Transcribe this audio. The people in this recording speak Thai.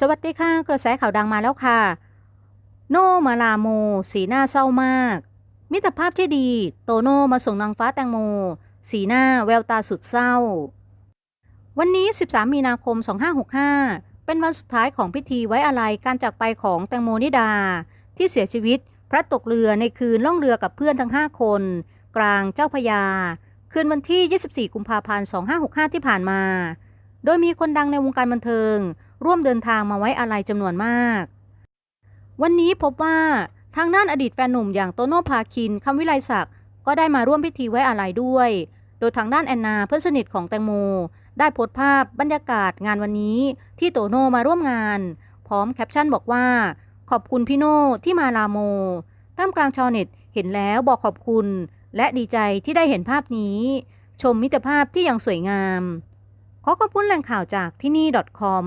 สวัสดีค่ะ กระแสข่าวดังมาแล้วค่ะ โนมาลาโม สีหน้าเศร้ามาก มิตรภาพที่ดี โตโน่มาส่งนางฟ้าแตงโม สีหน้าแววตาสุดเศร้า วันนี้ 13 มีนาคม 2565 เป็นวันสุดท้ายของพิธีไว้อาลัยการจากไปของแตงโมนิดา ที่เสียชีวิตพระตกเรือในคืนล่องเรือกับเพื่อนทั้ง 5 คน กลางเจ้าพยา คืนวันที่ 24 กุมภาพันธ์ 2565 ที่ผ่านมา โดยมีคนดังในวงการบันเทิง ร่วมเดินทางมาไว้อาลัยจำนวนมาก วันนี้พบว่าทางด้านอดีตแฟนหนุ่มอย่างโตโน่พาคินคำวิไลศักดิ์ก็ได้มาร่วมพิธีไว้อาลัยด้วย โดยทางด้านแอนนาเพื่อนสนิทของแตงโม ได้โพสต์ภาพบรรยากาศงานวันนี้ที่โตโน่มาร่วมงาน พร้อมแคปชั่นบอกว่า ขอบคุณพี่โน่ที่มาลาโมท่ามกลางชาวเน็ตเห็นแล้วบอกขอบคุณ และดีใจที่ได้เห็นภาพนี้ ชมมิตรภาพที่ยังสวยงาม ขอขอบคุณแหล่งข่าวจากที่นี่ .com